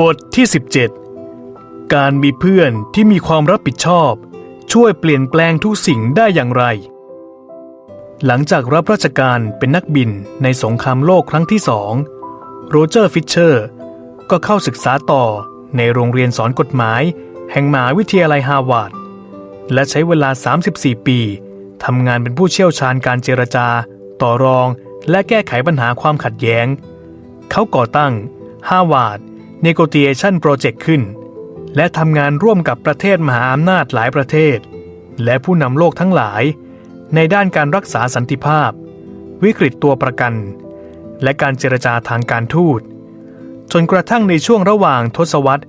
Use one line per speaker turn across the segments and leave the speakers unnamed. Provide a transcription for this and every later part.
บทที่ 17 การมีเพื่อนที่มีความรับผิดชอบ ช่วยเปลี่ยนแปลงทุกสิ่งได้อย่างไร หลังจากรับราชการเป็นนักบินในสงครามโลกครั้งที่สองโรเจอร์ฟิชเชอร์ ก็เข้าศึกษาต่อในโรงเรียนสอนกฎหมาย แห่งมหาวิทยาลัยฮาวาดและใช้เวลา 34 ปีทำงานเป็นผู้เชี่ยวชาญการเจรจา ต่อรอง และแก้ไขปัญหาความขัดแย้ง เขาก่อตั้ง Harvard Negotiation Project ขึ้น และทำงานร่วมกับประเทศมหาอำนาจหลายประเทศ และผู้นำโลกทั้งหลาย ในด้านการรักษาสันติภาพ วิกฤตตัวประกัน และการเจรจาทางการทูต จนกระทั่งในช่วงระหว่างทศวรรษ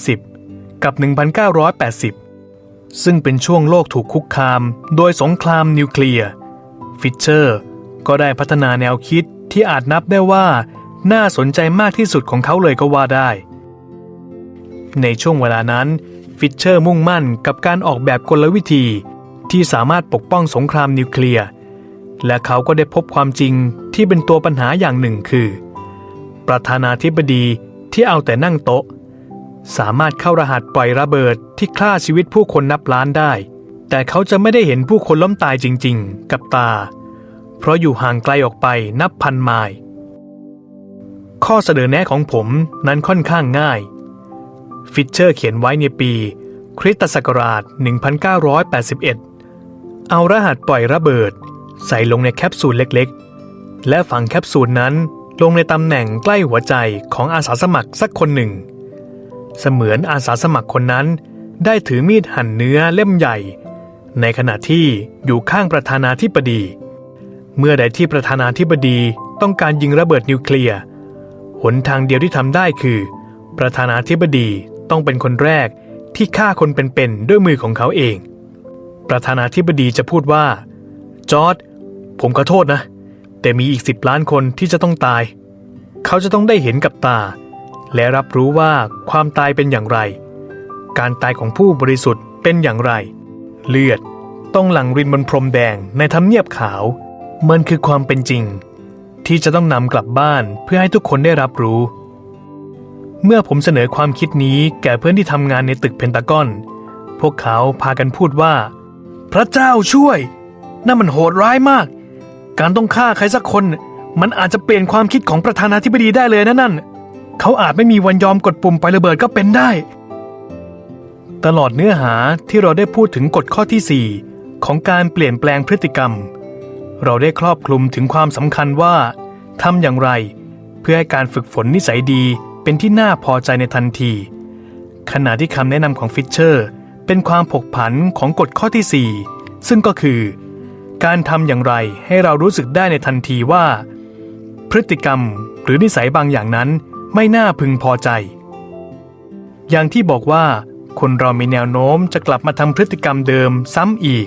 1970 กับ 1980 ซึ่งเป็นช่วงโลกถูกคุกคาม โดยสงครามนิวเคลียร์ ฟิชเชอร์ ก็ได้พัฒนาแนวคิดที่อาจนับได้ว่า น่าสนใจมากที่สุดของเขาเลยก็ว่าได้ ในช่วงเวลานั้น ฟิชเชอร์มุ่งมั่นกับการออกแบบกลวิธี ที่สามารถปกป้องสงครามนิวเคลียร์ และเขาก็ได้พบความจริงที่เป็นตัวปัญหาอย่างหนึ่งคือ ประธานาธิบดีที่เอาแต่นั่งโต๊ะ สามารถเข้ารหัสปล่อยระเบิดที่ฆ่าชีวิตผู้คนนับล้านได้ แต่เขาจะไม่ได้เห็นผู้คนล้มตายจริง ๆ กับตา เพราะอยู่ห่างไกลออกไปนับพันไมล์ ข้อเสนอแนะของผมนั้นค่อนข้างง่าย ฟิชเชอร์เขียนไว้ในปี คริสตศักราช 1981 เอารหัสปล่อยระเบิด ใส่ลงในแคปซูลเล็กๆ และฝังแคปซูลนั้นลงในตำแหน่งใกล้หัวใจของอาสาสมัครสักคนหนึ่ง เสมือนอาสาสมัครคนนั้น ได้ถือมีดหั่นเนื้อเล่มใหญ่ ในขณะที่อยู่ข้างประธานาธิบดี เมื่อใดที่ประธานาธิบดีต้องการยิงระเบิดนิวเคลียร์ หนทางเดียวที่ทำได้คือ ประธานาธิบดีต้องเป็นคนแรกที่ฆ่าคนเป็นๆด้วยมือของเขาเอง ประธานาธิบดีจะพูดว่า จอร์ดผมขอโทษนะ แต่มีอีกสิบล้านคนที่จะต้องตาย เขาจะต้องได้เห็นกับตา และรับรู้ว่าความตายเป็นอย่างไร การตายของผู้บริสุทธิ์เป็นอย่างไร เลือดต้องหลั่งรินบนพรมแดงในทำเนียบขาว มันคือความเป็นจริง ที่จะต้องนำกลับบ้านเพื่อให้ทุกคนได้รับรู้ เมื่อผมเสนอความคิดนี้แก่เพื่อนที่ทำงานในตึกเพนตากอน พวกเขาพากันพูดว่า พระเจ้าช่วยนั่นมันโหดร้ายมาก การต้องฆ่าใครสักคน มันอาจจะเปลี่ยนความคิดของประธานาธิบดีได้เลยนะนั่น เขาอาจไม่มีวันยอมกดปุ่มไประเบิดก็เป็นได้ ตลอดเนื้อหาที่เราได้พูดถึงกฎข้อที่ 4 ของการเปลี่ยนแปลงพฤติกรรม เราได้ครอบคลุมถึงความสำคัญว่าทำอย่างไร เพื่อให้การฝึกฝนนิสัยดีเป็นที่น่าพอใจในทันที ขณะที่คำแนะนำของฟิชเชอร์ เป็นความผกผันของกฎข้อที่ 4 ซึ่งก็คือ การทำอย่างไรให้เรารู้สึกได้ในทันทีว่า พฤติกรรมหรือนิสัยบางอย่างนั้นไม่น่าพึงพอใจ อย่างที่บอกว่าคนเรามีแนวโน้มจะกลับมาทำพฤติกรรมเดิมซ้ำอีก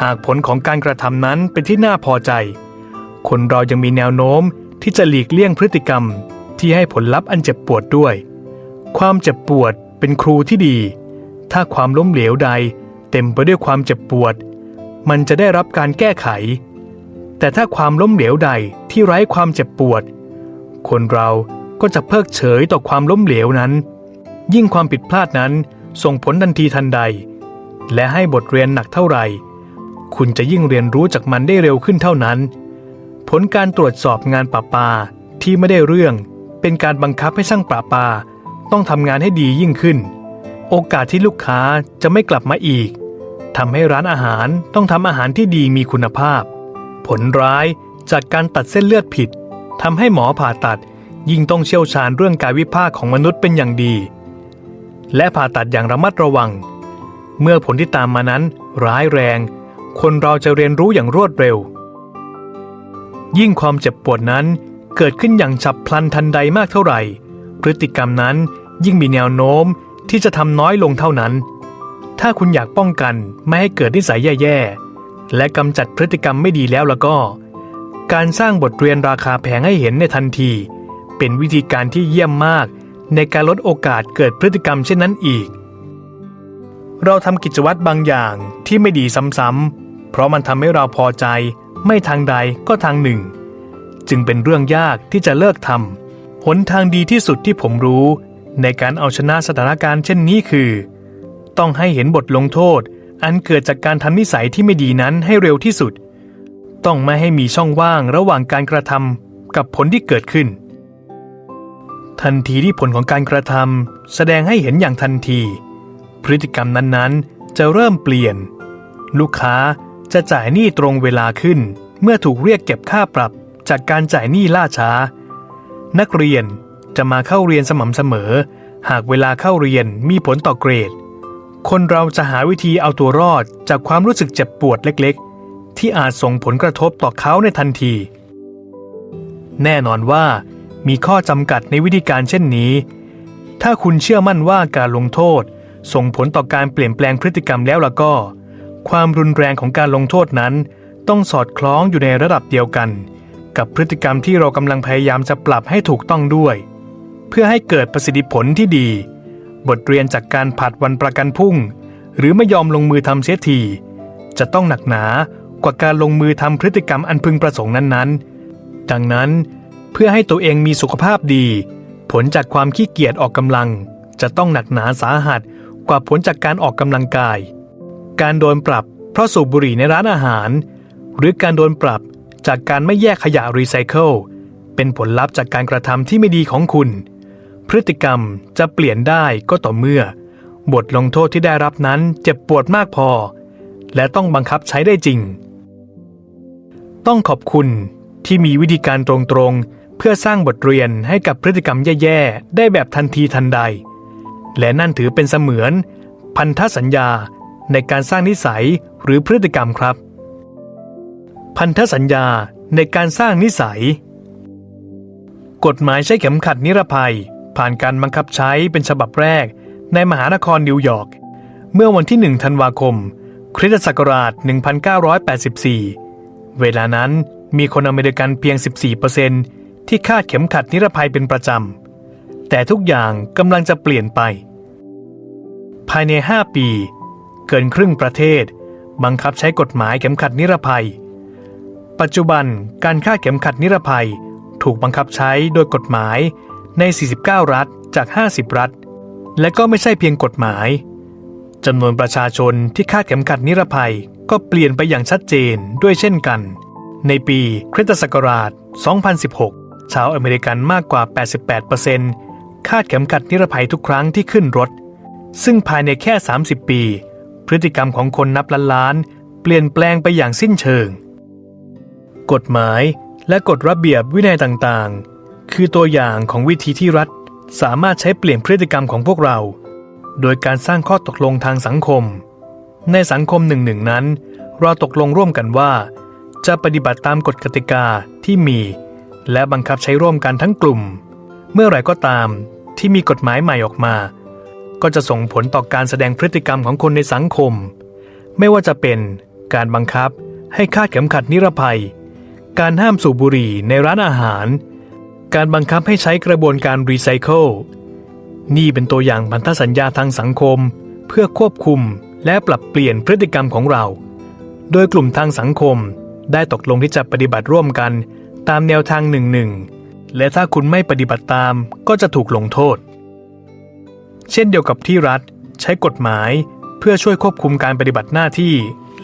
หากผลของการกระทำนั้นเป็นที่น่าพอใจ คนเรายังมีแนวโน้มที่จะหลีกเลี่ยงพฤติกรรมที่ให้ผลลัพธ์อันเจ็บปวดด้วย ความเจ็บปวดเป็นครูที่ดี ถ้าความล้มเหลวใดเต็มไปด้วยความเจ็บปวด มันจะได้รับการแก้ไข แต่ถ้าความล้มเหลวใดที่ไร้ความเจ็บปวด คนเราก็จะเพิกเฉยต่อความล้มเหลวนั้น ยิ่งความผิดพลาดนั้นส่งผลทันทีทันใด และให้บทเรียนหนักเท่าไหร่ คุณจะยิ่งเรียนรู้จากมันได้เร็วขึ้นเท่านั้น ผลการตรวจสอบงานประปาที่ไม่ได้เรื่อง เป็นการบังคับให้ช่างประปา ต้องทำงานให้ดียิ่งขึ้น โอกาสที่ลูกค้าจะไม่กลับมาอีกทำให้ร้านอาหารต้องทำอาหารที่ดีมีคุณภาพ ผลร้ายจากการตัดเส้นเลือดผิดทำให้หมอผ่าตัดยิ่งต้องเชี่ยวชาญเรื่องกายวิภาคของมนุษย์เป็นอย่างดี และผ่าตัดอย่างระมัดระวัง เมื่อผลที่ตามมานั้นร้ายแรง คนเราจะเรียนรู้อย่างรวดเร็ว ยิ่งความเจ็บปวดนั้นเกิดขึ้นอย่างฉับพลันทันใดมากเท่าไหร่ พฤติกรรมนั้นยิ่งมีแนวโน้มที่จะทำน้อยลงเท่านั้น ถ้าคุณอยากป้องกันไม่ให้เกิดนิสัยแย่ๆ และกำจัดพฤติกรรมไม่ดีแล้วแล้วก็ การสร้างบทเรียนราคาแพงให้เห็นในทันที เป็นวิธีการที่เยี่ยมมาก ในการลดโอกาสเกิดพฤติกรรมเช่นนั้นอีก เราทำกิจวัตรบางอย่างที่ไม่ดีซ้ำๆ เพราะมันทำให้เราพอใจ ไม่ทางใดก็ทางหนึ่ง จึงเป็นเรื่องยากที่จะเลิกทำหนทางดีที่สุดที่ผมรู้ ในการเอาชนะสถานการณ์เช่นนี้คือ ต้องให้เห็นบทลงโทษ อันเกิดจากการทำนิสัยที่ไม่ดีนั้นให้เร็วที่สุด ต้องไม่ให้มีช่องว่างระหว่างการกระทำกับผลที่เกิดขึ้น ทันทีที่ผลของการกระทำแสดงให้เห็นอย่างทันที พฤติกรรมนั้นๆ จะเริ่มเปลี่ยน ลูกค้าจะจ่ายหนี้ตรงเวลาขึ้น เมื่อถูกเรียกเก็บค่าปรับจากการจ่ายหนี้ล่าช้า นักเรียนจะมาเข้าเรียนสม่ำเสมอ หากเวลาเข้าเรียนมีผลต่อเกรด คนเราจะหาวิธีเอาตัวรอดจากความรู้สึกเจ็บปวดเล็กๆ ที่อาจส่งผลกระทบต่อเขาในทันที แน่นอนว่ามีข้อจำกัดในวิธีการเช่นนี้ ถ้าคุณเชื่อมั่นว่าการลงโทษ ส่งผลต่อการเปลี่ยนแปลงพฤติกรรมแล้วล่ะก็ ความรุนแรงของการลงโทษนั้น ต้องสอดคล้องอยู่ในระดับเดียวกัน กับพฤติกรรมที่เรากำลังพยายามจะปรับให้ถูกต้องด้วย เพื่อให้เกิดประสิทธิผลที่ดี บทเรียนจากการผัดวันประกันพุ่ง หรือไม่ยอมลงมือทำเสียทีจะต้องหนักหนากว่าการลงมือทำพฤติกรรมอันพึงประสงค์นั้นๆ ดังนั้นเพื่อให้ตัวเองมีสุขภาพดี ผลจากความขี้เกียจออกกำลัง จะต้องหนักหนาสาหัส กว่าผลจากการออกกำลังกาย การโดนปรับเพราะสูบบุหรี่ในร้านอาหาร หรือการโดนปรับจากการไม่แยกขยะรีไซเคิลเป็นผลลัพธ์จากการกระทำที่ไม่ดีของคุณ พฤติกรรมจะเปลี่ยนได้ก็ต่อเมื่อบทลงโทษที่ได้รับนั้นเจ็บปวดมากพอ และต้องบังคับใช้ได้จริง ต้องขอบคุณที่มีวิธีการตรงๆ เพื่อสร้างบทเรียนให้กับพฤติกรรมแย่ๆ ได้แบบทันทีทันใด และนั่นถือเป็นเสมือน พันธสัญญาในการสร้างนิสัยหรือพฤติกรรมครับ พันธสัญญาในการสร้างนิสัย กฎหมายใช้เข็มขัดนิรภัย ผ่านการบังคับใช้เป็นฉบับแรก ในมหานครนิวยอร์กเมื่อวันที่ 1 ธันวาคม คริสตศักราช 1984 เวลานั้นมีคนอเมริกันเพียง 14%ที่คาดเข็มขัดนิรภัยเป็นประจำ แต่ทุกอย่างกำลังจะเปลี่ยนไป ภายใน 5 ปี เกินครึ่งประเทศ บังคับใช้กฎหมายเข็มขัดนิรภัย ปัจจุบันการคาเข็มขัดนิรภัยถูกบังคับใช้โดยกฎหมายใน 49 รัฐจาก 50 รัฐ และก็ไม่ใช่เพียงกฎหมายจำนวนประชาชนที่คาดเข็มขัดนิรภัยก็เปลี่ยนไปอย่างชัดเจนด้วยเช่นกัน ในปีคริสตศักราช 2016 ชาวอเมริกันมากกว่า 88% คาดเข็มขัดนิรภัยทุกครั้งที่ขึ้นรถ ซึ่งภายในแค่ 30 ปี พฤติกรรมของคนนับล้านล้านๆเปลี่ยนแปลงไปอย่างสิ้นเชิง กฎหมายและกฎระเบียบวินัยต่างๆ คือตัวอย่างของวิธีที่รัฐสามารถใช้เปลี่ยนพฤติกรรมของพวกเรา โดยการสร้างข้อตกลงทางสังคม ในสังคมหนึ่งหนึ่งนั้น เราตกลงร่วมกันว่า จะปฏิบัติตามกฎกติกาที่มี และบังคับใช้ร่วมกันทั้งกลุ่ม เมื่อไหร่ก็ตามที่มีกฎหมายใหม่ออกมา ก็จะส่งผลต่อการแสดงพฤติกรรมของคนในสังคม ไม่ว่าจะเป็นการบังคับให้คาดเข็มขัดนิรภัย การห้ามสูบบุหรี่ในร้านอาหาร การบังคับให้ใช้กระบวนการรีไซเคิลนี่เป็นตัวอย่างพันธสัญญาทางสังคม เพื่อควบคุมและปรับเปลี่ยนพฤติกรรมของเรา โดยกลุ่มทางสังคมได้ตกลงที่จะปฏิบัติร่วมกันตามแนวทางหนึ่งหนึ่ง และถ้าคุณไม่ปฏิบัติตามก็จะถูกลงโทษ เช่นเดียวกับที่รัฐใช้กฎหมายเพื่อช่วยควบคุมการปฏิบัติหน้าที่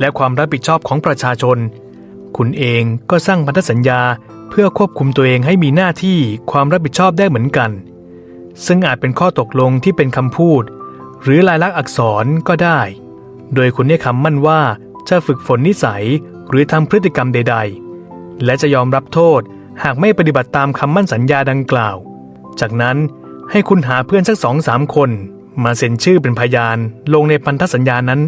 และความรับผิดชอบของประชาชน คุณเองก็สร้างพันธสัญญาเพื่อควบคุมตัวเองให้มีหน้าที่ความรับผิดชอบได้เหมือนกัน ซึ่งอาจเป็นข้อตกลงที่เป็นคำพูด หรือลายลักษณ์อักษรก็ได้ โดยคุณให้คำมั่นว่าจะฝึกฝนนิสัยหรือทำพฤติกรรมใด ๆ และจะยอมรับโทษ หากไม่ปฏิบัติตามคำมั่นสัญญาดังกล่าว จากนั้นให้คุณหาเพื่อนสักสองสามคน มาเซ็นชื่อเป็นพยานลงในพันธสัญญานั้น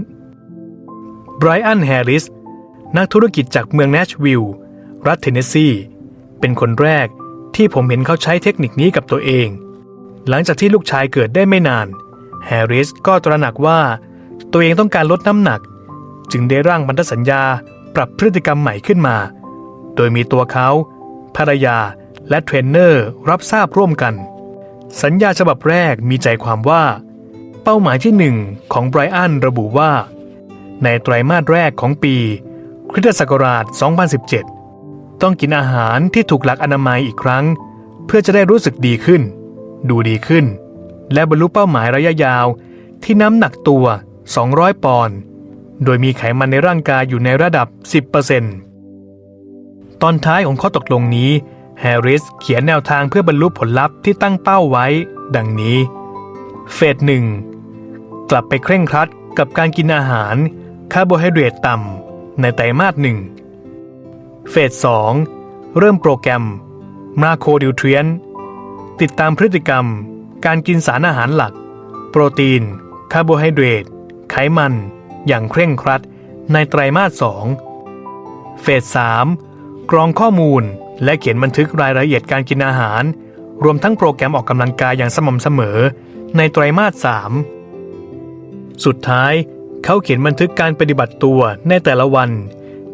ไบรอันแฮร์ริสนักธุรกิจจากเมืองแนชวิลล์รัฐเทนเนสซีเป็นคนแรกที่ผมเห็นเขาใช้เทคนิคนี้กับตัวเอง หลังจากที่ลูกชายเกิดได้ไม่นานแฮร์ริสก็ตระหนักว่า ตัวเองต้องการลดน้ำหนัก จึงได้ร่างพันธสัญญาปรับพฤติกรรมใหม่ขึ้นมา โดยมีตัวเขา ภรรยา และเทรนเนอร์รับทราบร่วมกัน สัญญาฉบับแรกมีใจความว่า เป้าหมายที่หนึ่งของไบรอันระบุว่า ในไตรมาสแรกของปีคริสตศักราช 2017 ต้องกินอาหารที่ถูกหลักอนามัยอีกครั้ง เพื่อจะได้รู้สึกดีขึ้น ดูดีขึ้น และบรรลุเป้าหมายระยะยาวที่น้ำหนักตัว 200 ปอนด์ โดยมีไขมันในร่างกายอยู่ในระดับ 10% ตอนท้ายของข้อตกลงนี้แฮร์ริสเขียนแนวทางเพื่อบรรลุผลลัพธ์ที่ตั้งเป้าไว้ ดังนี้ เฟสหนึ่งกลับไปเคร่งครัดกับการกินอาหารคาร์โบไฮเดรตต่ำในไตรมาสหนึ่งเฟสสองเริ่มโปรแกรมมาโคดิวเทรียนติดตามพฤติกรรม การกินสารอาหารหลัก โปรตีน คาร์โบไฮเดรตไขมัน อย่างเคร่งครัด ในไตรมาสสองเฟสสาม กรองข้อมูล และเขียนบันทึกรายละเอียดการกินอาหาร รวมทั้งโปรแกรมออกกำลังกายอย่างสม่ำเสมอ ในไตรมาสสามสุดท้าย เขาเขียนบันทึกการปฏิบัติตัวในแต่ละวัน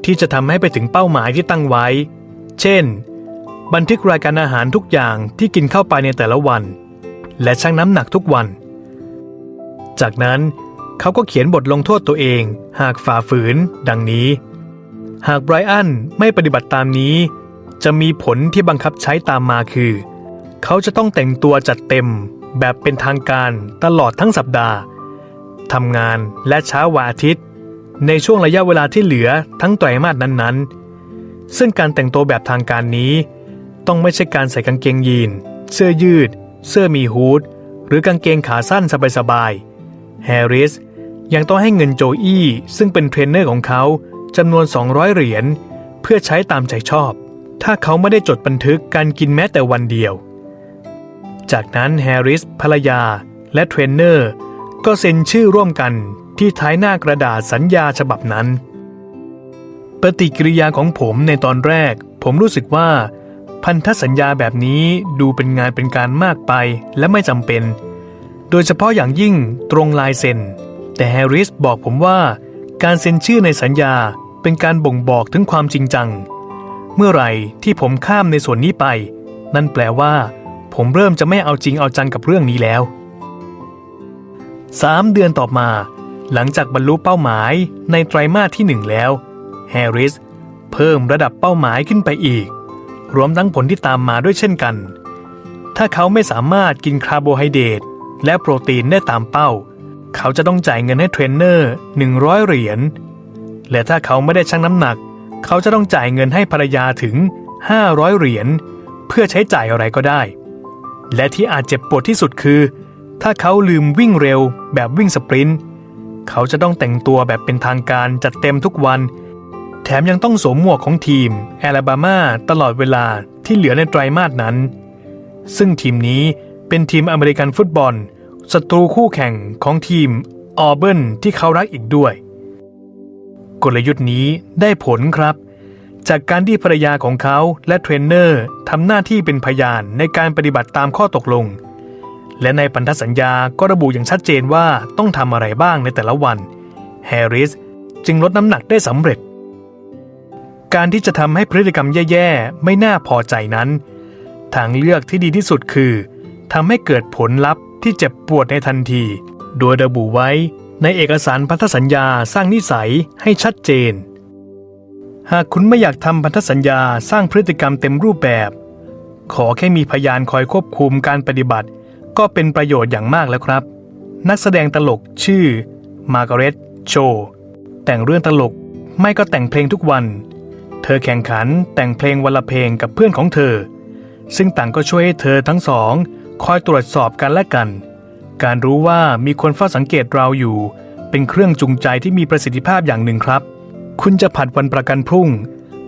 ที่จะทำให้ไปถึงเป้าหมายที่ตั้งไว้ เช่น บันทึกรายการอาหารทุกอย่างที่กินเข้าไปในแต่ละวัน และชั่งน้ำหนักทุกวัน จากนั้นเขาก็เขียนบทลงโทษตัวเอง หากฝ่าฝืน ดังนี้ หากไบรอันไม่ปฏิบัติตามนี้ จะมีผลที่บังคับใช้ตามมาคือ เขาจะต้องแต่งตัวจัดเต็มแบบเป็นทางการตลอดทั้งสัปดาห์ทำงานและเช้าวันอาทิตย์ ในช่วงระยะเวลาที่เหลือทั้งไตรมาสนั้นๆ ซึ่งการแต่งตัวแบบทางการนี้ ต้องไม่ใช่การใส่กางเกงยีน เสื้อยืด เสื้อมีฮูดหรือกางเกงขาสั้นสบายๆแฮร์ริสยังต้องให้เงินโจอี้ซึ่งเป็นเทรนเนอร์ของเขา จำนวน 200 เหรียญเพื่อใช้ตามใจชอบ ถ้าเขาไม่ได้จดบันทึกการกินแม้แต่วันเดียว จากนั้นแฮร์ริสภรรยา และเทรนเนอร์ก็เซ็นชื่อร่วมกันที่ท้ายหน้ากระดาษสัญญาฉบับนั้น ปฏิกิริยาของผมในตอนแรก ผมรู้สึกว่า พันธสัญญาแบบนี้ดูเป็นงานเป็นการมากไปและไม่จำเป็น โดยเฉพาะอย่างยิ่งตรงลายเซ็น แต่แฮร์ริสบอกผมว่า การเซ็นชื่อในสัญญา เป็นการบ่งบอกถึงความจริงจัง เมื่อไหร่ที่ผมข้ามในส่วนนี้ไป นั่นแปลว่า ผมเริ่มจะไม่เอาจริงเอาจังกับเรื่องนี้แล้ว3เดือนต่อมา หลังจากบรรลุเป้าหมายในไตรมาสที่1แล้วแฮร์ริสเพิ่มระดับเป้าหมายขึ้นไปอีก รวมทั้งผลที่ตามมาด้วยเช่นกัน ถ้าเขาไม่สามารถกินคาร์โบไฮเดรตและโปรตีนได้ตามเป้า เขาจะต้องจ่ายเงินให้เทรนเนอร์ 100 เหรียญ และถ้าเขาไม่ได้ชั่งน้ำหนัก เขาจะต้องจ่ายเงินให้ภรรยาถึง 500 เหรียญเพื่อใช้จ่ายอะไรก็ได้ และที่อาจเจ็บปวดที่สุดคือ ถ้าเขาลืมวิ่งเร็วแบบวิ่งสปรินต์เขาจะต้องแต่งตัวแบบเป็นทางการจัดเต็มทุกวัน แถมยังต้องสวมหมวกของทีมแอลาบามาตลอดเวลาที่เหลือในไตรมาสนั้น ซึ่งทีมนี้เป็นทีมอเมริกันฟุตบอลศัตรูคู่แข่งของทีมออเบิร์นที่เขารักอีกด้วย กลยุทธ์นี้ได้ผลครับ จากการที่ภรรยาของเขาและเทรนเนอร์ทำหน้าที่เป็นพยานในการปฏิบัติตามข้อตกลง และในพันธสัญญาก็ระบุอย่างชัดเจนว่าต้องทำอะไรบ้างในแต่ละวันแฮร์ริสจึงลดน้ำหนักได้สำเร็จ การที่จะทำให้พฤติกรรมแย่ๆ ไม่น่าพอใจนั้น ทางเลือกที่ดีที่สุดคือทำให้เกิดผลลัพธ์ที่เจ็บปวดในทันที โดยระบุไว้ ในเอกสารพันธสัญญาสร้างนิสัยให้ชัดเจน หากคุณไม่อยากทำพันธสัญญาสร้างพฤติกรรมเต็มรูปแบบ ขอแค่มีพยานคอยควบคุมการปฏิบัติ ก็เป็นประโยชน์อย่างมากแล้วครับ นักแสดงตลกชื่อมาร์กาเร็ตโชแต่งเรื่องตลกไม่ก็แต่งเพลงทุกวัน เธอแข่งขันแต่งเพลงวันละเพลงกับเพื่อนของเธอ ซึ่งต่างก็ช่วยให้เธอทั้งสอง คอยตรวจสอบกันและกัน การรู้ว่ามีคนเฝ้าสังเกตเราอยู่ เป็นเครื่องจูงใจที่มีประสิทธิภาพอย่างหนึ่งครับ คุณจะผัดวันประกันพรุ่ง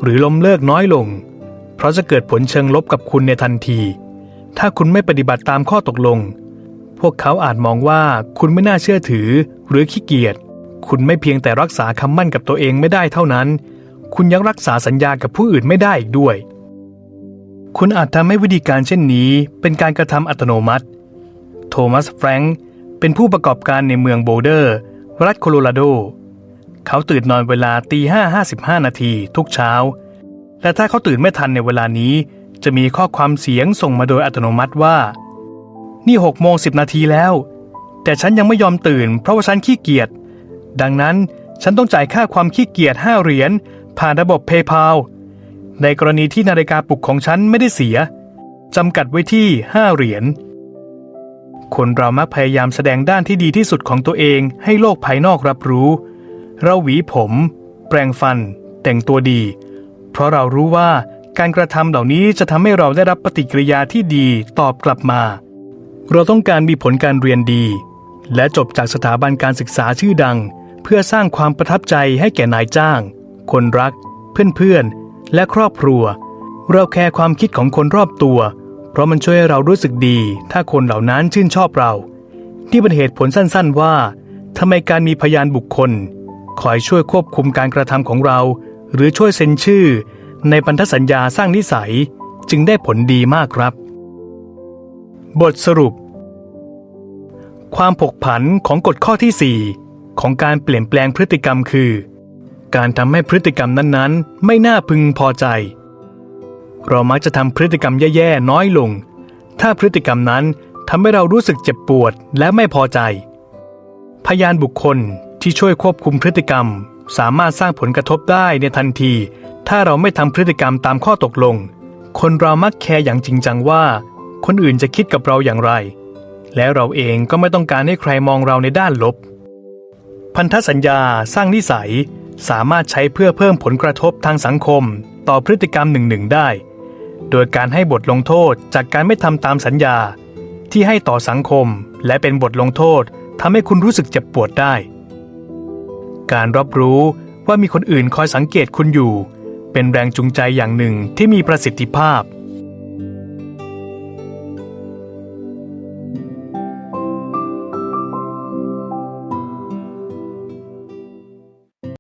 หรือล้มเลิกน้อยลง เพราะจะเกิดผลเชิงลบกับคุณในทันที ถ้าคุณไม่ปฏิบัติตามข้อตกลง พวกเขาอาจมองว่าคุณไม่น่าเชื่อถือ หรือขี้เกียจคุณไม่เพียงแต่รักษาคำมั่นกับตัวเองไม่ได้เท่านั้น คุณยังรักษาสัญญากับผู้อื่นไม่ได้อีกด้วย คุณอาจทำให้วิธีการเช่นนี้ เป็นการกระทำอัตโนมัติ ทมัสแฟรงค์เป็นผู้ประกอบการในเมืองโบเดอร์ รัฐโคโลราโด เขาตื่นนอนเวลาตีห้าห้าสิบห้านาทีทุกเช้า และถ้าเขาตื่นไม่ทันในเวลานี้ จะมีข้อความเสียงส่งมาโดยอัตโนมัติว่า นี่หกโมงสิบนาทีแล้ว แต่ฉันยังไม่ยอมตื่น เพราะว่าฉันขี้เกียจ ดังนั้นฉันต้องจ่ายค่าความขี้เกียจห้าเหรียญผ่านระบบ PayPal ในกรณีที่นาฬิกาปลุกของฉันไม่ได้เสียจำกัดไว้ที่5เหรียญ คนเรามักพยายามแสดงด้านที่ดีที่สุดของตัวเองให้โลกภายนอกรับรู้ เราหวีผม แปรงฟัน แต่งตัวดี เพราะเรารู้ว่าการกระทำเหล่านี้จะทำให้เราได้รับปฏิกิริยาที่ดีตอบกลับมา เราต้องการมีผลการเรียนดี และจบจากสถาบันการศึกษาชื่อดัง เพื่อสร้างความประทับใจให้แก่นายจ้าง คนรัก เพื่อนๆและครอบครัว เราแคร์ความคิดของคนรอบตัว เพราะมันช่วยให้เรารู้สึกดี ถ้าคนเหล่านั้นชื่นชอบเรา นี่เป็นเหตุผลสั้นๆ ว่าทำไมการมีพยานบุคคล คอยช่วยควบคุมการกระทำของเรา หรือช่วยเซ็นชื่อ ในพันธสัญญาสร้างนิสัยจึงได้ผลดีมากครับ บทสรุป ความผกผันของกฎข้อที่ 4 ของการเปลี่ยนแปลงพฤติกรรมคือ การทำให้พฤติกรรมนั้นๆ ไม่น่าพึงพอใจ เรามักจะทำพฤติกรรมแย่ๆน้อยลง ถ้าพฤติกรรมนั้นทำให้เรารู้สึกเจ็บปวดและไม่พอใจ พยานบุคคลที่ช่วยควบคุมพฤติกรรม สามารถสร้างผลกระทบได้ในทันที ถ้าเราไม่ทำพฤติกรรมตามข้อตกลง คนเรามักแคร์อย่างจริงจังว่า คนอื่นจะคิดกับเราอย่างไร และเราเองก็ไม่ต้องการให้ใครมองเราในด้านลบ พันธสัญญาสร้างนิสัยสามารถใช้เพื่อเพิ่มผลกระทบทางสังคม ต่อพฤติกรรมหนึ่งๆได้ โดยการให้บทลงโทษจากการไม่ทำตามสัญญา ที่ให้ต่อสังคมและเป็นบทลงโทษทำให้คุณรู้สึกเจ็บปวดได้ การรับรู้ว่ามีคนอื่นคอยสังเกตคุณอยู่ เป็นแรงจูงใจอย่างหนึ่งที่มีประสิทธิภาพ